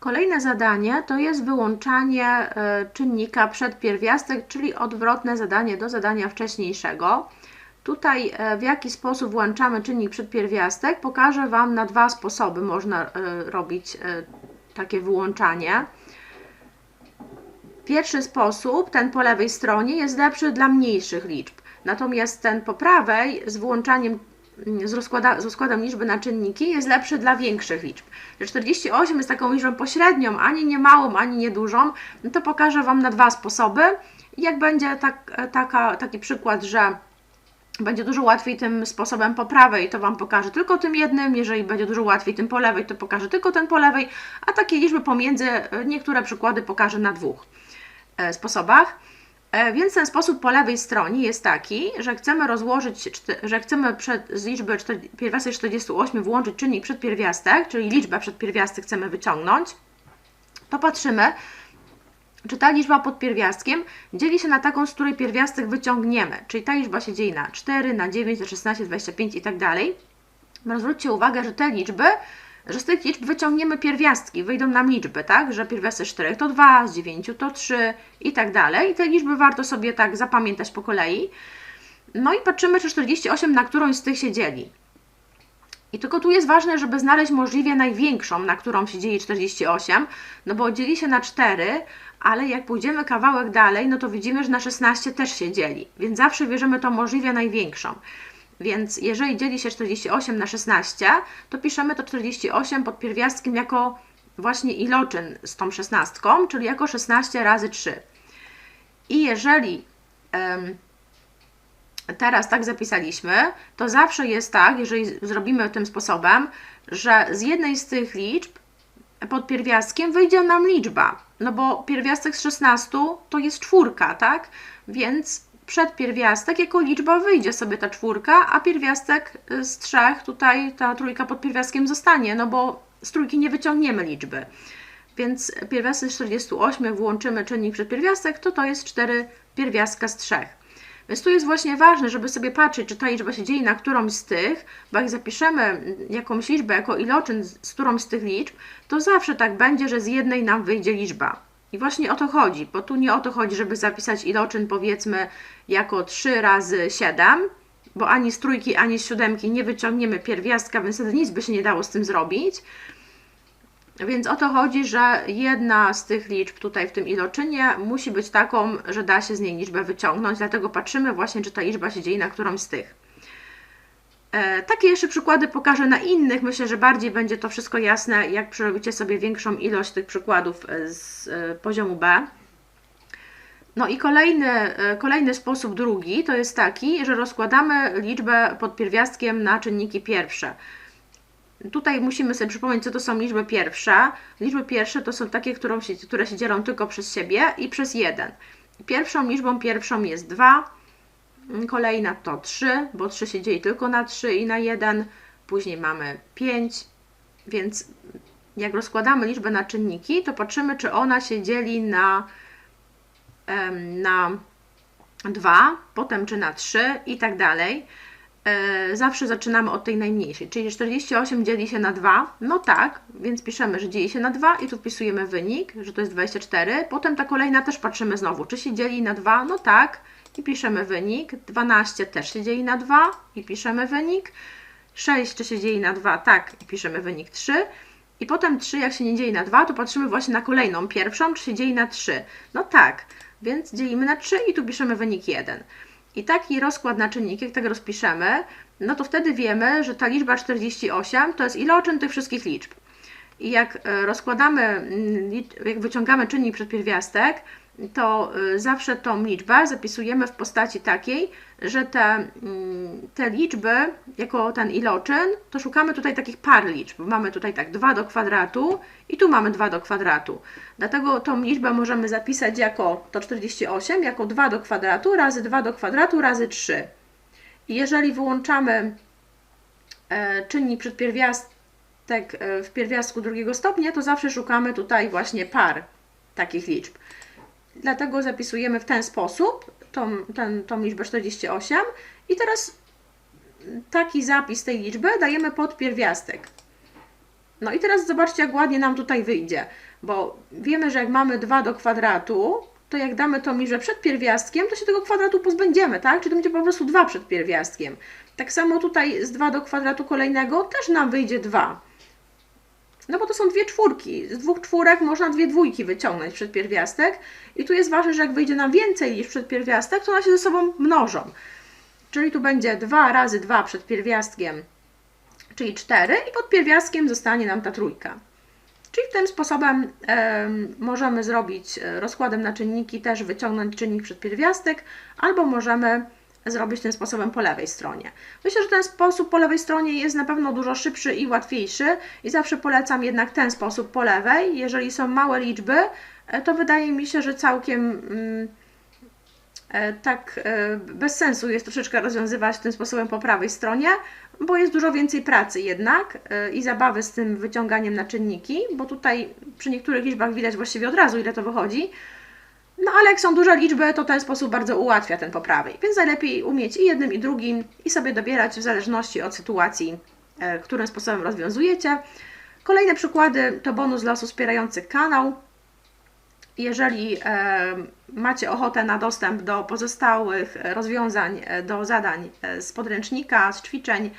Kolejne zadanie to jest wyłączanie e, czynnika przed pierwiastek, czyli odwrotne zadanie do zadania wcześniejszego. Tutaj e, w jaki sposób włączamy czynnik przed pierwiastek pokażę Wam na dwa sposoby można e, robić takie wyłączanie. Pierwszy sposób, ten po lewej stronie, jest lepszy dla mniejszych liczb. Natomiast ten po prawej z wyłączaniem, mm, z, rozkłada, z rozkładem liczby na czynniki jest lepszy dla większych liczb. Że 48 jest taką liczbą pośrednią, ani nie małą, ani nie dużą, no to pokażę Wam na dwa sposoby. Jak będzie tak, taka, taki przykład, że będzie dużo łatwiej tym sposobem po prawej, to Wam pokażę tylko tym jednym, jeżeli będzie dużo łatwiej tym po lewej, to pokażę tylko ten po lewej, a takie liczby pomiędzy, e, niektóre przykłady pokażę na dwóch e, sposobach. E, Więc ten sposób po lewej stronie jest taki, że chcemy rozłożyć, że chcemy przed, z liczby pierwiastek 48 włączyć czynnik przedpierwiastek, czyli liczbę przedpierwiastek chcemy wyciągnąć, to patrzymy, czy ta liczba pod pierwiastkiem dzieli się na taką, z której pierwiastek wyciągniemy. Czyli ta liczba się dzieli na 4, na 9, na 16, 25 i tak dalej. Zwróćcie uwagę, że te liczby, że z tych liczb wyciągniemy pierwiastki, wyjdą nam liczby, tak? Że pierwiastek z 4 to 2, z 9 to 3 i tak dalej. I te liczby warto sobie tak zapamiętać po kolei. No i patrzymy, czy 48 na którąś z tych się dzieli. I tylko tu jest ważne, żeby znaleźć możliwie największą, na którą się dzieli 48, no bo dzieli się na 4, ale jak pójdziemy kawałek dalej, no to widzimy, że na 16 też się dzieli, więc zawsze bierzemy tą możliwie największą. Więc jeżeli dzieli się 48 na 16, to piszemy to 48 pod pierwiastkiem jako właśnie iloczyn z tą 16, czyli jako 16 razy 3. I jeżeli em, teraz tak zapisaliśmy, to zawsze jest tak, jeżeli zrobimy tym sposobem, że z jednej z tych liczb pod pierwiastkiem wyjdzie nam liczba, no bo pierwiastek z 16 to jest czwórka, tak? Więc przed pierwiastek jako liczba wyjdzie sobie ta czwórka, a pierwiastek z trzech, tutaj ta trójka pod pierwiastkiem zostanie, no bo z trójki nie wyciągniemy liczby. Więc pierwiastek z 48 jak włączymy czynnik przed pierwiastek, to to jest 4 pierwiastka z 3. Więc tu jest właśnie ważne, żeby sobie patrzeć, czy ta liczba się dzieje na którąś z tych, bo jak zapiszemy jakąś liczbę jako iloczyn z którąś z tych liczb, to zawsze tak będzie, że z jednej nam wyjdzie liczba. I właśnie o to chodzi, bo tu nie o to chodzi, żeby zapisać iloczyn powiedzmy jako 3 razy 7, bo ani z trójki, ani z siódemki nie wyciągniemy pierwiastka, więc wtedy nic by się nie dało z tym zrobić. Więc o to chodzi, że jedna z tych liczb tutaj w tym iloczynie musi być taką, że da się z niej liczbę wyciągnąć, dlatego patrzymy właśnie, czy ta liczba się dzieje na którąś z tych. E, takie jeszcze przykłady pokażę na innych. Myślę, że bardziej będzie to wszystko jasne, jak przerobicie sobie większą ilość tych przykładów e, z e, poziomu B. No i kolejny, kolejny sposób drugi to jest taki, że rozkładamy liczbę pod pierwiastkiem na czynniki pierwsze. Tutaj musimy sobie przypomnieć, co to są liczby pierwsze. Liczby pierwsze to są takie, którą się, które się dzielą tylko przez siebie i przez 1. Pierwszą liczbą pierwszą jest 2, kolejna to 3, bo 3 się dzieje tylko na 3 i na 1. Później mamy 5, więc jak rozkładamy liczbę na czynniki, to patrzymy, czy ona się dzieli na, na 2, potem czy na 3 i tak dalej. E, Zawsze zaczynamy od tej najmniejszej, czyli 48 dzieli się na 2, no tak, więc piszemy, że dzieli się na 2 i tu wpisujemy wynik, że to jest 24. Potem ta kolejna też patrzymy znowu, czy się dzieli na 2, no tak, i piszemy wynik. 12 też się dzieli na 2 i piszemy wynik. 6 czy się dzieli na 2, tak, i piszemy wynik 3. I potem 3, jak się nie dzieli na 2, to patrzymy właśnie na kolejną, pierwszą, czy się dzieli na 3. No tak, więc dzielimy na 3 i tu piszemy wynik 1. I taki rozkład na czynniki, jak tak rozpiszemy, no to wtedy wiemy, że ta liczba 48 to jest iloczyn tych wszystkich liczb. I jak e, rozkładamy, mm, jak wyciągamy czynnik przed pierwiastek, to y, zawsze tą liczbę zapisujemy w postaci takiej, że te, mm, te liczby, jako ten iloczyn, to szukamy tutaj takich par liczb. Mamy tutaj tak 2 do kwadratu i tu mamy 2 do kwadratu. Dlatego tą liczbę możemy zapisać jako to 48, jako 2 do kwadratu razy 2 do kwadratu razy 3. I jeżeli wyłączamy e, czynnik przedpierwiastek e, w pierwiastku drugiego stopnia, to zawsze szukamy tutaj właśnie par takich liczb. Dlatego zapisujemy w ten sposób tą, ten, tą liczbę 48 i teraz taki zapis tej liczby dajemy pod pierwiastek. No i teraz zobaczcie, jak ładnie nam tutaj wyjdzie, bo wiemy, że jak mamy 2 do kwadratu, to jak damy tą liczbę przed pierwiastkiem, to się tego kwadratu pozbędziemy, tak? Czyli to będzie po prostu 2 przed pierwiastkiem. Tak samo tutaj z 2 do kwadratu kolejnego też nam wyjdzie 2. No bo to są dwie czwórki. Z dwóch czwórek można dwie dwójki wyciągnąć przed pierwiastek. I tu jest ważne, że jak wyjdzie nam więcej niż przed pierwiastek, to one się ze sobą mnożą. Czyli tu będzie 2 razy 2 przed pierwiastkiem, czyli 4 i pod pierwiastkiem zostanie nam ta trójka. Czyli tym sposobem em, możemy zrobić e, rozkładem na czynniki, też wyciągnąć czynnik przed pierwiastek, albo możemy zrobić tym sposobem po lewej stronie. Myślę, że ten sposób po lewej stronie jest na pewno dużo szybszy i łatwiejszy i zawsze polecam jednak ten sposób po lewej. Jeżeli są małe liczby, e, to wydaje mi się, że całkiem mm, e, tak e, bez sensu jest troszeczkę rozwiązywać tym sposobem po prawej stronie, bo jest dużo więcej pracy jednak i zabawy z tym wyciąganiem na czynniki, bo tutaj przy niektórych liczbach widać właściwie od razu, ile to wychodzi. No ale jak są duże liczby, to ten sposób bardzo ułatwia ten po prawej, więc najlepiej umieć i jednym, i drugim i sobie dobierać w zależności od sytuacji, e, którym sposobem rozwiązujecie. Kolejne przykłady to bonus dla osób wspierających kanał. Jeżeli e, macie ochotę na dostęp do pozostałych rozwiązań, e, do zadań e, z podręcznika, z ćwiczeń,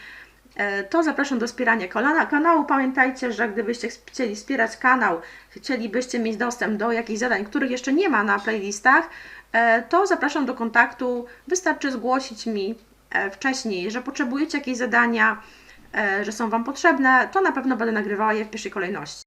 to zapraszam do wspierania kanału. Pamiętajcie, że gdybyście chcieli wspierać kanał, chcielibyście mieć dostęp do jakichś zadań, których jeszcze nie ma na playlistach, e, to zapraszam do kontaktu. Wystarczy zgłosić mi e, wcześniej, że potrzebujecie jakieś zadania, e, że są Wam potrzebne, to na pewno będę nagrywała je w pierwszej kolejności.